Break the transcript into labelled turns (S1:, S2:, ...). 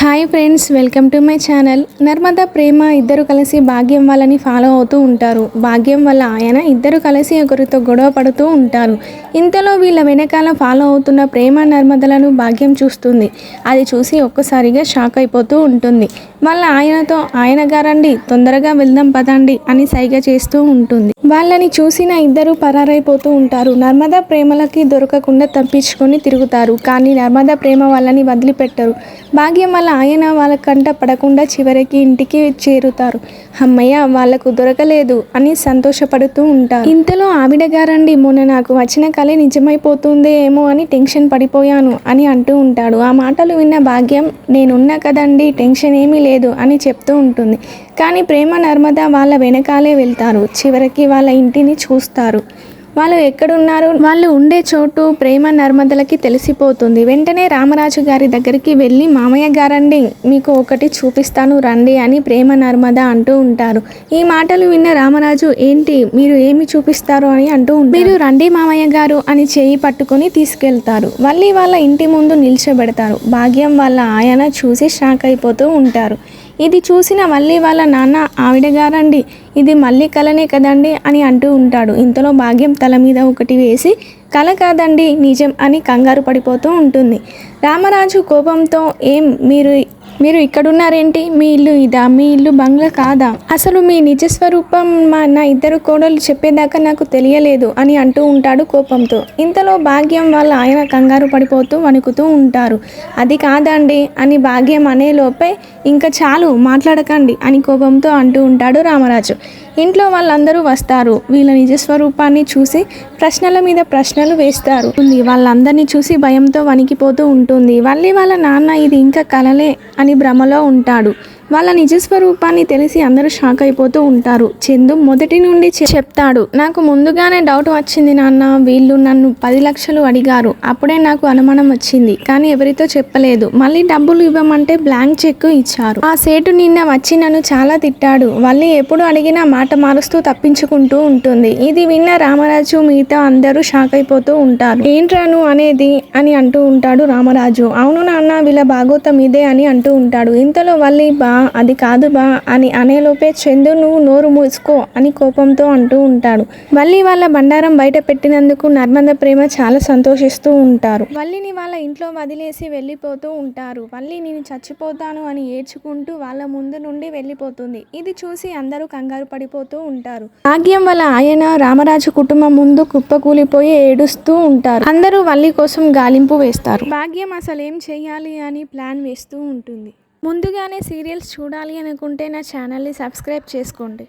S1: Hi friends welcome to my channel. Narmada ప్రేమ ఇద్దరు కలిసి భాగ్యం వాళ్ళని ఫాలో అవుతూ ఉంటారు. భాగ్యం వల్ల ఆయన ఇద్దరు కలిసి ఒకరితో గొడవ పడుతూ ఉంటారు. ఇంతలో వీళ్ళ వెనకాల ఫాలో అవుతున్న ప్రేమ నర్మదలను భాగ్యం చూస్తుంది. అది చూసి ఒక్కసారిగా షాక్ అయిపోతూ ఉంటుంది. వాళ్ళ ఆయనతో ఆయన గారండి తొందరగా వెళ్దాం పదండి అని సైగ చేస్తూ ఉంటుంది. వాళ్ళని చూసిన ఇద్దరు పరారైపోతూ ఉంటారు. నర్మదా ప్రేమలకి దొరకకుండా తప్పించుకొని తిరుగుతారు. కానీ నర్మదా ప్రేమ వాళ్ళని వదిలిపెట్టరు. భాగ్యం వల్ల ఆయన వాళ్ళ కంట పడకుండా చివరికి ఇంటికి చేరుతారు. అమ్మయ్య వాళ్ళకు దొరకలేదు అని సంతోషపడుతూ ఉంటారు. ఇంతలో ఆవిడ గారండి మొన్న నాకు వచ్చిన కళ నిజమైపోతుందే ఏమో అని టెన్షన్ పడిపోయాను అని అంటూ ఉంటాడు. ఆ మాటలు విన్న భాగ్యం నేనున్నా కదండి టెన్షన్ ఏమీ లేదు అని చెప్తూ ఉంటుంది. కానీ ప్రేమ నర్మద వాళ్ళ వెనకాలే వెళ్తారు. చివరికి వాళ్ళ ఇంటిని చూస్తారు. వాళ్ళు ఎక్కడున్నారు? వాళ్ళు ఉండే చోటు ప్రేమ నర్మదలకి తెలిసిపోతుంది. వెంటనే రామరాజు గారి దగ్గరికి వెళ్ళి మామయ్య గారండి మీకు ఒకటి చూపిస్తాను రండి అని ప్రేమ నర్మద అంటూ ఉంటారు. ఈ మాటలు విన్న రామరాజు ఏంటి మీరు ఏమి చూపిస్తారు అని అంటూ ఉంటారు. మీరు రండి మామయ్య గారు అని చేయి పట్టుకొని తీసుకెళ్తారు. మళ్ళీ వాళ్ళ ఇంటి ముందు నిల్చోబెడతారు. భాగ్యం వాళ్ళ ఆయన చూసి షాక్ అయిపోతూ ఉంటారు. ఇది చూసిన మళ్ళీ వాళ్ళ నాన్న ఆవిడగారండి ఇది మళ్ళీ కలనే కదండి అని అంటూ ఉంటాడు. ఇంతలో భాగ్యం తల మీద ఒకటి వేసి కల కాదండి నిజం అని కంగారు పడిపోతూ ఉంటుంది. రామరాజు కోపంతో ఏం మీరు మీరు ఇక్కడున్నారేంటి? మీ ఇల్లు ఇదా? మీ ఇల్లు బంగ్లా కాదా? అసలు మీ నిజ స్వరూపం మా నా ఇద్దరు కోడలు చెప్పేదాకా నాకు తెలియలేదు అని అంటూ ఉంటాడు కోపంతో. ఇంతలో భాగ్యం వాళ్ళ ఆయన కంగారు పడిపోతూ వణుకుతూ ఉంటారు. అది కాదండి అని భాగ్యం అనే లోపే ఇంకా చాలు మాట్లాడకండి అని కోపంతో అంటూ ఉంటాడు రామరాజు. ఇంట్లో వాళ్ళందరూ వస్తారు. వీళ్ళ నిజస్వరూపాన్ని చూసి ప్రశ్నల మీద ప్రశ్నలు వేస్తారు. ఉంది. వాళ్ళందరినీ చూసి భయంతో వణికిపోతూ ఉంటుంది. మళ్ళీ వాళ్ళ నాన్న ఇది ఇంకా కలలే అని భ్రమలో ఉంటాడు. వాళ్ళ నిజస్వరూపాన్ని తెలిసి అందరూ షాక్ అయిపోతూ ఉంటారు. చందు మొదటి నుండి చెప్తాడు నాకు ముందుగానే డౌట్ వచ్చింది నాన్న వీళ్ళు నన్ను పది లక్షలు అడిగారు. అప్పుడే నాకు అనుమానం వచ్చింది కానీ ఎవరితో చెప్పలేదు. మళ్ళీ డబ్బులు ఇవ్వమంటే బ్లాంక్ చెక్ ఇచ్చారు. ఆ సేటు నిన్న వచ్చి నన్ను చాలా తిట్టాడు. వాళ్ళు ఎప్పుడు అడిగినా మాట మారుస్తూ తప్పించుకుంటూ ఉంటుంది. ఇది విన్న రామరాజు మిగతా అందరూ షాక్ అయిపోతూ ఉంటారు. ఏంట్రాను అనేది? అని అంటూ ఉంటాడు రామరాజు. అవును నాన్న వీళ్ళ భాగోతం ఇదే అని అంటూ ఉంటాడు. ఇంతలో వాళ్ళు బా అది కాదు బా అని అనేలోపే చందు నువ్వు నోరు మూసుకో అని కోపంతో అంటూ ఉంటాడు. వల్లి వాళ్ళ బండారం బయట పెట్టినందుకు నర్మద ప్రేమ చాలా సంతోషిస్తూ ఉంటారు. వల్లిని వాళ్ళ ఇంట్లో వదిలేసి వెళ్ళిపోతూ ఉంటారు. వల్లి నేను చచ్చిపోతాను అని ఏడ్చుకుంటూ వాళ్ళ ముందు నుండి వెళ్ళిపోతుంది. ఇది చూసి అందరూ కంగారు పడిపోతూ ఉంటారు. భాగ్యం వల్ల ఆయన రామరాజు కుటుంబం ముందు కుప్పకూలిపోయి ఏడుస్తూ ఉంటారు. అందరూ వల్లి కోసం గాలింపు వేస్తారు. భాగ్యం అసలు ఏం చేయాలి అని ప్లాన్ వేస్తూ ఉంటుంది. ముందుగానే సీరియల్స్ చూడాలి అనుకుంటే నా ఛానల్ని సబ్స్క్రైబ్ చేసుకోండి.